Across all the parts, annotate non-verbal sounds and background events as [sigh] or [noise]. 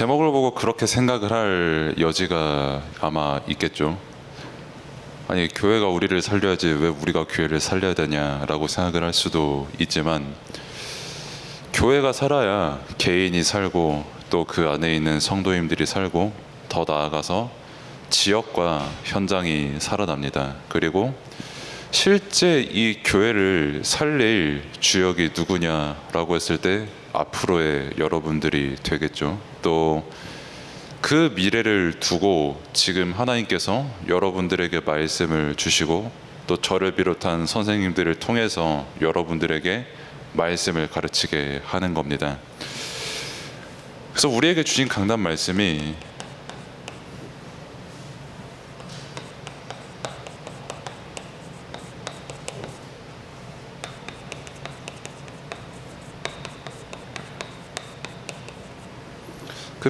제목을 보고 그렇게 생각을 할 여지가 아마 있겠죠. 아니 교회가 우리를 살려야지 왜 우리가 교회를 살려야 되냐라고 생각을 할 수도 있지만 교회가 살아야 개인이 살고 또 그 안에 있는 성도님들이 살고 더 나아가서 지역과 현장이 살아납니다. 그리고 실제 이 교회를 살릴 주역이 누구냐라고 했을 때 앞으로의 여러분들이 되겠죠. 또 그 미래를 두고 지금 하나님께서 여러분들에게 말씀을 주시고 또 저를 비롯한 선생님들을 통해서 여러분들에게 말씀을 가르치게 하는 겁니다. 그래서 우리에게 주신 강단 말씀이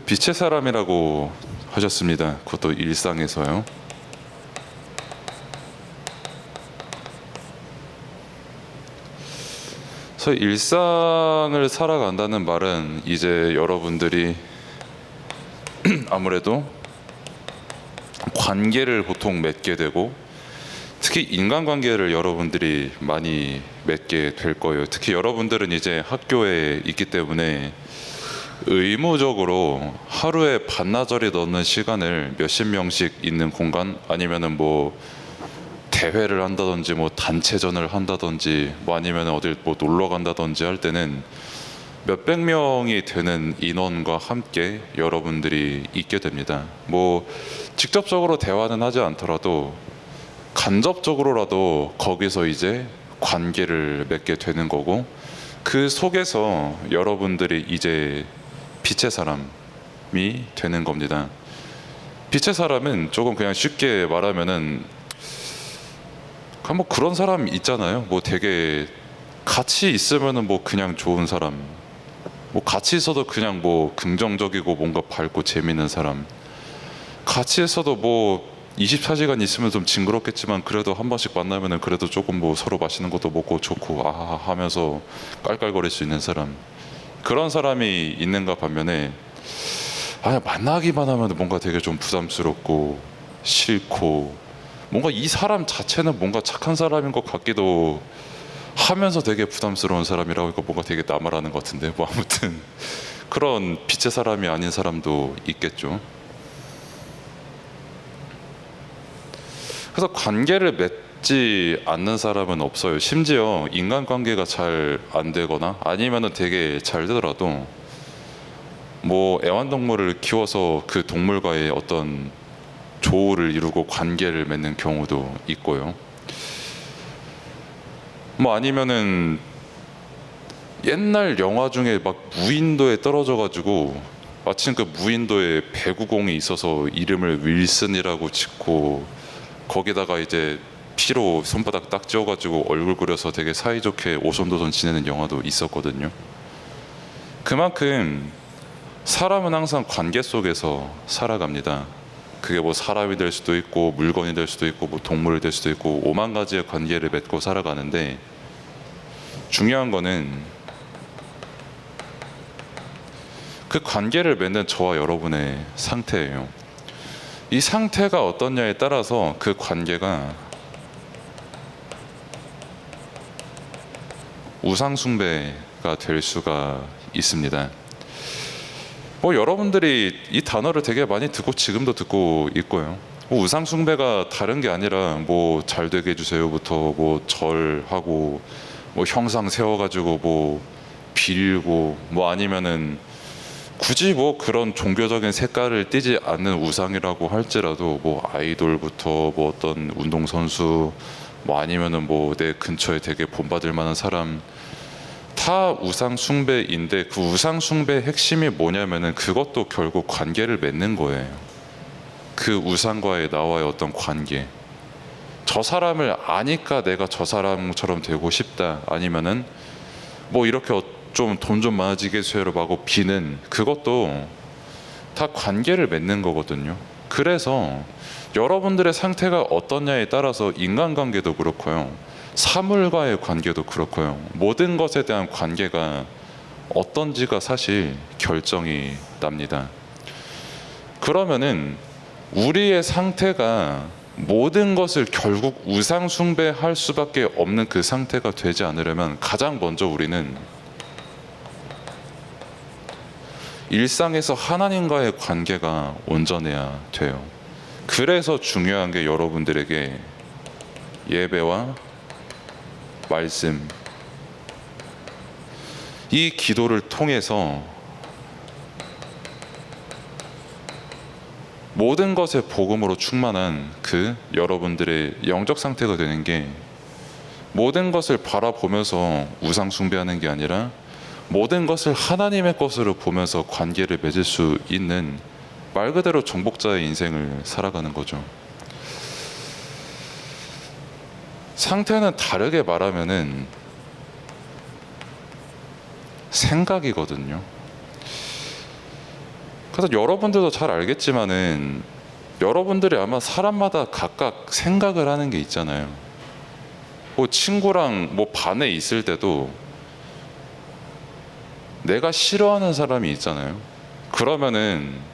그 빛의 사람이라고 하셨습니다. 그것도 일상에서요. 그래서 일상을 살아간다는 말은 이제 여러분들이 [clears throat] 아무래도 관계를 보통 맺게 되고 특히 인간관계를 여러분들이 많이 맺게 될 거예요. 특히 여러분들은 이제 학교에 있기 때문에 의무적으로 하루에 반나절이 넘는 시간을 몇십 명씩 있는 공간 아니면은 뭐 대회를 한다든지 뭐 단체전을 한다든지 뭐 아니면 어딜 뭐 놀러 간다든지 할 때는 몇백 명이 되는 인원과 함께 여러분들이 있게 됩니다. 뭐 직접적으로 대화는 하지 않더라도 간접적으로라도 거기서 이제 관계를 맺게 되는 거고 그 속에서 여러분들이 이제 빛의 사람이 되는 겁니다. 빛의 사람은 조금 그냥 쉽게 말하면은 뭐 그런 사람 있잖아요. 뭐 되게 같이 있으면은 뭐 그냥 좋은 사람, 뭐 같이 있어도 그냥 뭐 긍정적이고 뭔가 밝고 재밌는 사람, 같이 있어도 뭐 24시간 있으면 좀 징그럽겠지만 그래도 한 번씩 만나면은 그래도 조금 뭐 서로 맛있는 것도 먹고 좋고 아 하면서 깔깔거릴 수 있는 사람 그런 사람이 있는가 반면에 아 만나기만 하면 뭔가 되게 좀 부담스럽고 싫고 뭔가 이 사람 자체는 뭔가 착한 사람인 것 같기도 하면서 되게 부담스러운 사람이라고 하니까 뭔가 되게 나말하는 것 같은데 뭐 아무튼 [laughs] 그런 빛의 사람이 아닌 사람도 있겠죠. 그래서 관계를 맺 지 않는 사람은 없어요. 심지어 인간 관계가 잘 안 되거나 아니면은 되게 잘 되더라도 뭐 애완동물을 키워서 그 동물과의 어떤 조우를 이루고 관계를 맺는 경우도 있고요. 뭐 아니면은 옛날 영화 중에 막 무인도에 떨어져 가지고 마침 그 무인도에 배구공이 있어서 이름을 윌슨이라고 짓고 거기다가 이제 피로 손바닥 딱 지어가지고 얼굴 그려서 되게 사이좋게 오손도손 지내는 영화도 있었거든요. 그만큼 사람은 항상 관계 속에서 살아갑니다. 그게 뭐 사람이 될 수도 있고 물건이 될 수도 있고 뭐 동물이 될 수도 있고 오만 가지의 관계를 맺고 살아가는데 중요한 거는 그 관계를 맺는 저와 여러분의 상태예요. 이 상태가 어떠냐에 따라서 그 관계가 우상숭배가 될 수가 있습니다. 뭐 여러분들이 이 단어를 되게 많이 듣고 지금도 듣고 있고요. 뭐 우상숭배가 다른 게 아니라 뭐 잘 되게 해주세요부터 뭐 절하고 뭐 형상 세워가지고 뭐 빌고 뭐 아니면은 굳이 뭐 그런 종교적인 색깔을 띠지 않는 우상이라고 할지라도 뭐 아이돌부터 뭐 어떤 운동 선수 뭐 아니면은 뭐 내 근처에 되게 본받을 만한 사람 다 우상 숭배인데 그 우상 숭배의 핵심이 뭐냐면은 그것도 결국 관계를 맺는 거예요. 그 우상과의 나와의 어떤 관계. 저 사람을 아니까 내가 저 사람처럼 되고 싶다. 아니면은 뭐 이렇게 좀 돈좀 많아지게 해서요 하고 비는 그것도 다 관계를 맺는 거거든요. 그래서 여러분들의 상태가 어떠냐에 따라서 인간관계도 그렇고요. 사물과의 관계도 그렇고요. 모든 것에 대한 관계가 어떤지가 사실 결정이 납니다. 그러면은 우리의 상태가 모든 것을 결국 우상 숭배할 수밖에 없는 그 상태가 되지 않으려면 가장 먼저 우리는 일상에서 하나님과의 관계가 온전해야 돼요. 그래서 중요한 게 여러분들에게 예배와 말씀. 이 기도를 통해서 모든 것의 복음으로 충만한 그 여러분들의 영적 상태가 되는 게 모든 것을 바라보면서 우상 숭배하는 게 아니라 모든 것을 하나님의 것으로 보면서 관계를 맺을 수 있는 말 그대로 정복자의 인생을 살아가는 거죠. 상태는 다르게 말하면은 생각이거든요. 그래서 여러분들도 잘 알겠지만은 여러분들이 아마 사람마다 각각 생각을 하는 게 있잖아요. 뭐 친구랑 뭐 반에 있을 때도 내가 싫어하는 사람이 있잖아요. 그러면은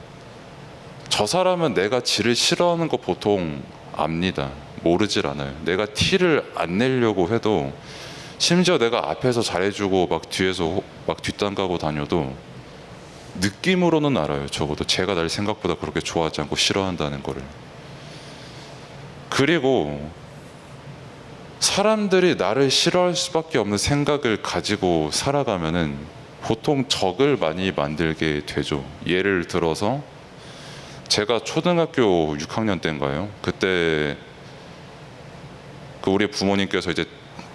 저 사람은 내가 지를 싫어하는 거 보통 압니다. 모르질 않아요. 내가 티를 안 내려고 해도 심지어 내가 앞에서 잘해주고 막 뒤에서 호- 막 뒷담 가고 다녀도 느낌으로는 알아요. 적어도 제가 날 생각보다 그렇게 좋아하지 않고 싫어한다는 거를. 그리고 사람들이 나를 싫어할 수밖에 없는 생각을 가지고 살아가면은 보통 적을 많이 만들게 되죠. 예를 들어서 제가 초등학교 6학년 때인가요? 그때 그 우리 부모님께서 이제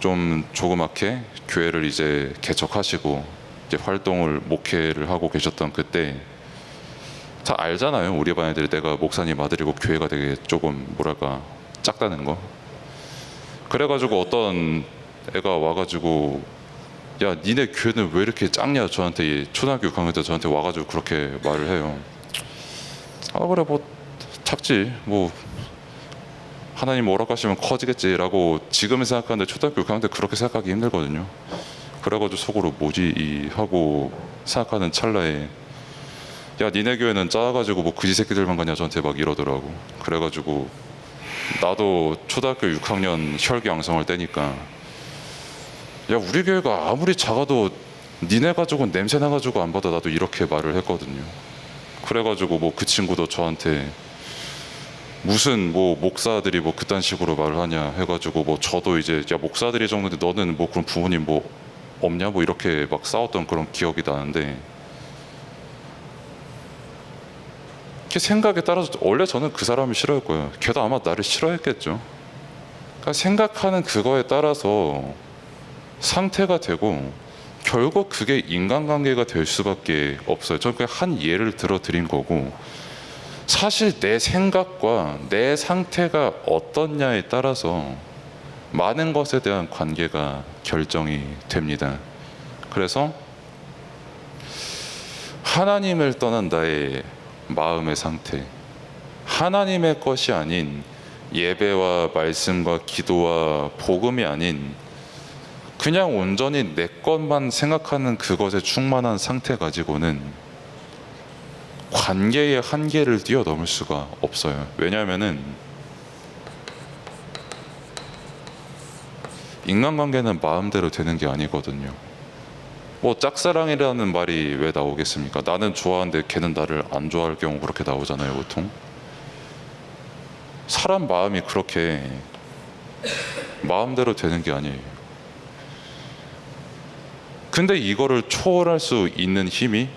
좀 조그맣게 교회를 이제 개척하시고 이제 활동을 목회를 하고 계셨던 그때 다 알잖아요. 우리 반 애들이 내가 목사님 아들이고 교회가 되게 조금 뭐랄까 작다는 거. 그래가지고 어떤 애가 와가지고 야 니네 교회는 왜 이렇게 작냐 저한테 초등학교 6학년 때 저한테 와가지고 그렇게 말을 해요. 아 그래 뭐 작지 뭐 하나님 오락하시면 커지겠지라고 지금은 생각하는데 초등학교 6학년 때 그렇게 생각하기 힘들거든요. 그래가지고 속으로 뭐지 이 하고 생각하는 찰나에 야 니네 교회는 작아가지고 뭐 그지 새끼들만 가냐 저한테 막 이러더라고. 그래가지고 나도 초등학교 6학년 혈기왕성할 때니까 야 우리 교회가 아무리 작아도 니네 가지고 냄새 나가지고 안 받아 나도 이렇게 말을 했거든요. 그래가지고 뭐 그 친구도 저한테 무슨 뭐 목사들이 뭐 그딴 식으로 말을 하냐 해가지고 뭐 저도 이제 야 목사들이 정도인데 너는 뭐 그럼 부모님 뭐 없냐 뭐 이렇게 막 싸웠던 그런 기억이 나는데 그 생각에 따라서 원래 저는 그 사람이 싫어할 거예요. 걔도 아마 나를 싫어했겠죠. 그러니까 생각하는 그거에 따라서 상태가 되고 결국 그게 인간관계가 될 수밖에 없어요. 저는 그냥 한 예를 들어 드린 거고 사실 내 생각과 내 상태가 어떻냐에 따라서 많은 것에 대한 관계가 결정이 됩니다. 그래서 하나님을 떠난 나의 마음의 상태, 하나님의 것이 아닌 예배와 말씀과 기도와 복음이 아닌 그냥 온전히 내 것만 생각하는 그것에 충만한 상태 가지고는 관계의 한계를 뛰어넘을 수가 없어요. 왜냐하면은 인간관계는 마음대로 되는 게 아니거든요. 뭐 짝사랑이라는 말이 왜 나오겠습니까? 나는 좋아하는데 걔는 나를 안 좋아할 경우 그렇게 나오잖아요, 보통. 사람 마음이 그렇게 마음대로 되는 게 아니에요. 근데 이거를 초월할 수 있는 힘이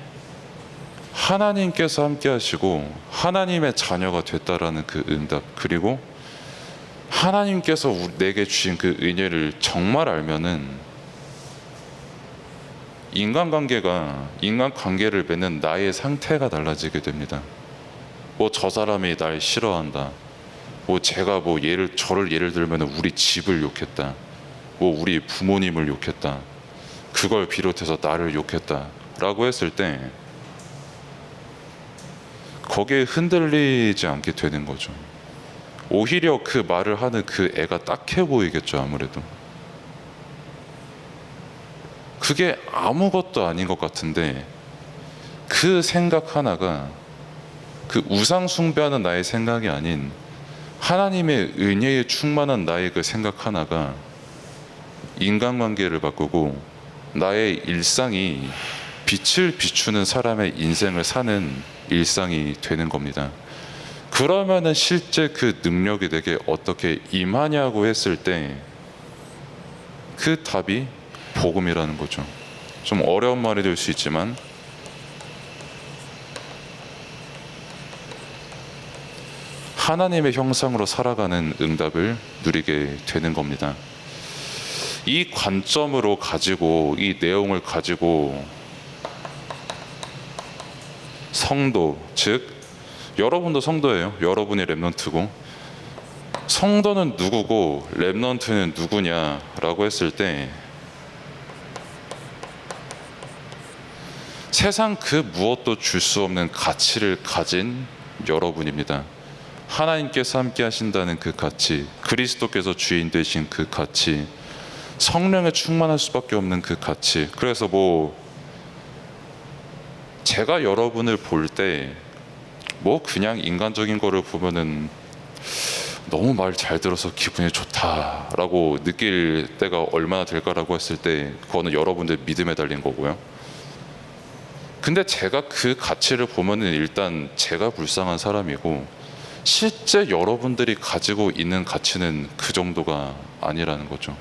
하나님께서 함께 하시고 하나님의 자녀가 됐다라는 그 응답 그리고 하나님께서 우- 내게 주신 그 은혜를 정말 알면은 인간관계가 인간관계를 맺는 나의 상태가 달라지게 됩니다. 뭐 저 사람이 날 싫어한다. 뭐 제가 뭐 예를 저를 예를 들면 우리 집을 욕했다. 뭐 우리 부모님을 욕했다. 그걸 비롯해서 나를 욕했다라고 했을 때 거기에 흔들리지 않게 되는 거죠. 오히려 그 말을 하는 그 애가 딱해 보이겠죠, 아무래도. 그게 아무것도 아닌 것 같은데 그 생각 하나가 그 우상 숭배하는 나의 생각이 아닌 하나님의 은혜에 충만한 나의 그 생각 하나가 인간관계를 바꾸고 나의 일상이 빛을 비추는 사람의 인생을 사는 일상이 되는 겁니다. 그러면은 실제 그 능력이 내게 어떻게 임하냐고 했을 때 그 답이 복음이라는 거죠. 좀 어려운 말이 될 수 있지만 하나님의 형상으로 살아가는 응답을 누리게 되는 겁니다. 이 관점으로 가지고 이 내용을 가지고 성도 즉 여러분도 성도예요. 여러분이 렘넌트고 성도는 누구고 렘넌트는 누구냐라고 했을 때 세상 그 무엇도 줄 수 없는 가치를 가진 여러분입니다. 하나님께서 함께 하신다는 그 가치, 그리스도께서 주인 되신 그 가치, 성령에 충만할 수밖에 없는 그 가치. 그래서 뭐 제가 여러분을 볼 때 뭐 그냥 인간적인 거를 보면은 너무 말 잘 들어서 기분이 좋다라고 느낄 때가 얼마나 될까라고 했을 때 그거는 여러분들 믿음에 달린 거고요. 근데 제가 그 가치를 보면은 일단 제가 불쌍한 사람이고 실제 여러분들이 가지고 있는 가치는 그 정도가 아니라는 거죠.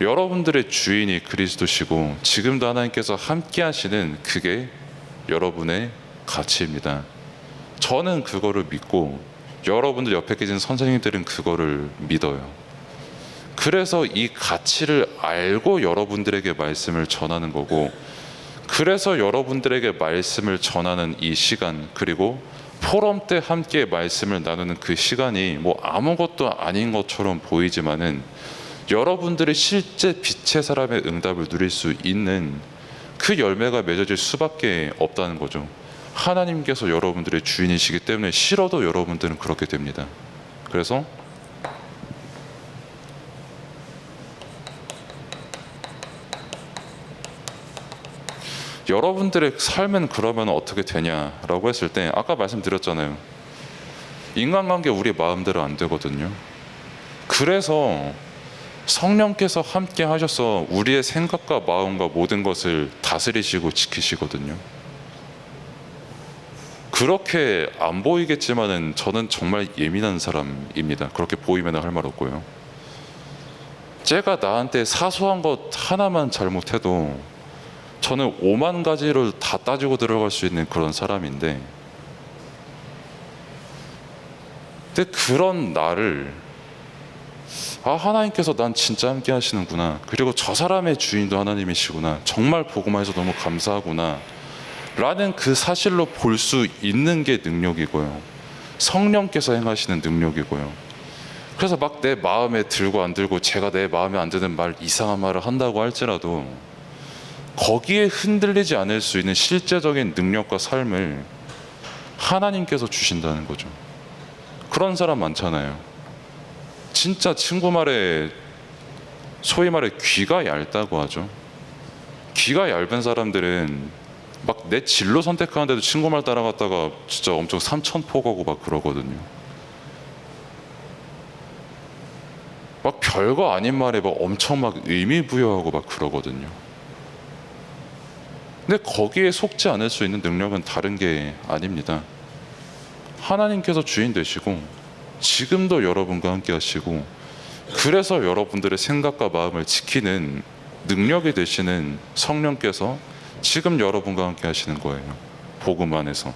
여러분들의 주인이 그리스도시고 지금도 하나님께서 함께 하시는 그게 여러분의 가치입니다. 저는 그거를 믿고 여러분들 옆에 계신 선생님들은 그거를 믿어요. 그래서 이 가치를 알고 여러분들에게 말씀을 전하는 거고 그래서 여러분들에게 말씀을 전하는 이 시간 그리고 포럼 때 함께 말씀을 나누는 그 시간이 뭐 아무것도 아닌 것처럼 보이지만은 여러분들의 실제 빛의 사람의 응답을 누릴 수 있는 그 열매가 맺어질 수밖에 없다는 거죠. 하나님께서 여러분들의 주인이시기 때문에 싫어도 여러분들은 그렇게 됩니다. 그래서 여러분들의 삶은 그러면 어떻게 되냐라고 했을 때 아까 말씀드렸잖아요. 인간관계 우리 마음대로 안 되거든요. 그래서 성령께서 함께 하셔서 우리의 생각과 마음과 모든 것을 다스리시고 지키시거든요. 그렇게 안 보이겠지만은 저는 정말 예민한 사람입니다. 그렇게 보이면 할 말 없고요. 제가 나한테 사소한 것 하나만 잘못해도 저는 오만 가지를 다 따지고 들어갈 수 있는 그런 사람인데 근데 그런 나를 아 하나님께서 난 진짜 함께 하시는구나. 그리고 저 사람의 주인도 하나님이시구나. 정말 보고만 해서 너무 감사하구나. 라는 그 사실로 볼 수 있는 게 능력이고요. 성령께서 행하시는 능력이고요. 그래서 막 내 마음에 들고 안 들고 제가 내 마음에 안 드는 말 이상한 말을 한다고 할지라도 거기에 흔들리지 않을 수 있는 실제적인 능력과 삶을 하나님께서 주신다는 거죠. 그런 사람 많잖아요. 진짜 친구 말에 소위 말해 귀가 얇다고 하죠. 귀가 얇은 사람들은 막 내 진로 선택하는데도 친구 말 따라갔다가 진짜 엄청 삼천포가고 막 그러거든요. 막 별거 아닌 말에 막 엄청 막 의미 부여하고 막 그러거든요. 근데 거기에 속지 않을 수 있는 능력은 다른 게 아닙니다. 하나님께서 주인 되시고 지금도 여러분과 함께 하시고 그래서 여러분들의 생각과 마음을 지키는 능력이 되시는 성령께서 지금 여러분과 함께 하시는 거예요. 복음 안에서.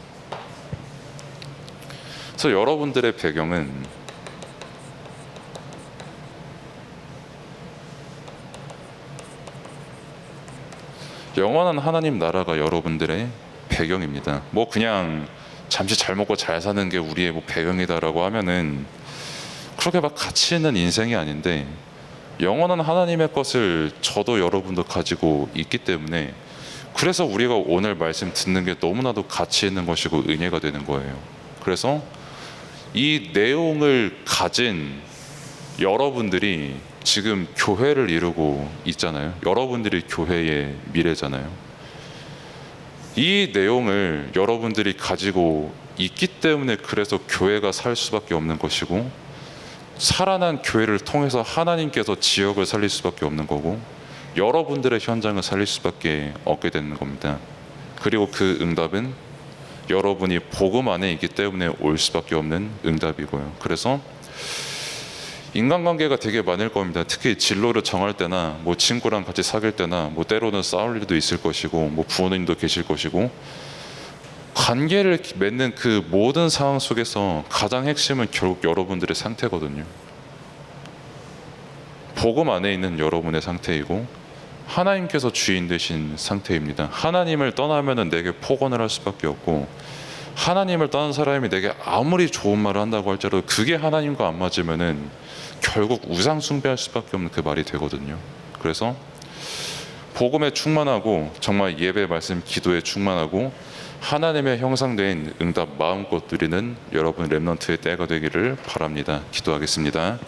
그래서 여러분들의 배경은 영원한 하나님 나라가 여러분들의 배경입니다. 뭐 그냥 잠시 잘 먹고 잘 사는 게 우리의 뭐 배경이다라고 하면은 그렇게 막 가치 있는 인생이 아닌데 영원한 하나님의 것을 저도 여러분도 가지고 있기 때문에 그래서 우리가 오늘 말씀 듣는 게 너무나도 가치 있는 것이고 은혜가 되는 거예요. 그래서 이 내용을 가진 여러분들이 지금 교회를 이루고 있잖아요. 여러분들이 교회의 미래잖아요. 이 내용을 여러분들이 가지고 있기 때문에 그래서 교회가 살 수밖에 없는 것이고 살아난 교회를 통해서 하나님께서 지역을 살릴 수밖에 없는 거고 여러분들의 현장을 살릴 수밖에 없게 되는 겁니다. 그리고 그 응답은 여러분이 복음 안에 있기 때문에 올 수밖에 없는 응답이고요. 그래서 인간관계가 되게 많을 겁니다. 특히 진로를 정할 때나 뭐 친구랑 같이 사귈 때나 뭐 때로는 싸울 일도 있을 것이고 뭐 부모님도 계실 것이고 관계를 맺는 그 모든 상황 속에서 가장 핵심은 결국 여러분들의 상태거든요. 복음 안에 있는 여러분의 상태이고 하나님께서 주인 되신 상태입니다. 하나님을 떠나면은 내게 폭언을 할 수밖에 없고 하나님을 떠난 사람이 내게 아무리 좋은 말을 한다고 할지라도 그게 하나님과 안 맞으면은 결국 우상 숭배할 수밖에 없는 그 말이 되거든요. 그래서 복음에 충만하고 정말 예배 말씀 기도에 충만하고 하나님의 형상된 응답 마음껏 누리는 여러분 렘넌트의 때가 되기를 바랍니다. 기도하겠습니다.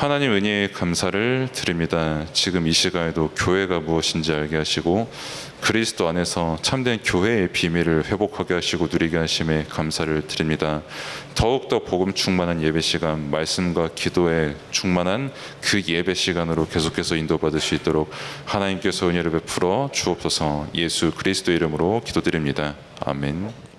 하나님 은혜에 감사를 드립니다. 지금 이 시간에도 교회가 무엇인지 알게 하시고 그리스도 안에서 참된 교회의 비밀을 회복하게 하시고 누리게 하심에 감사를 드립니다. 더욱더 복음 충만한 예배 시간, 말씀과 기도에 충만한 그 예배 시간으로 계속해서 인도받을 수 있도록 하나님께서 은혜를 베풀어 주옵소서 예수 그리스도 이름으로 기도드립니다. 아멘.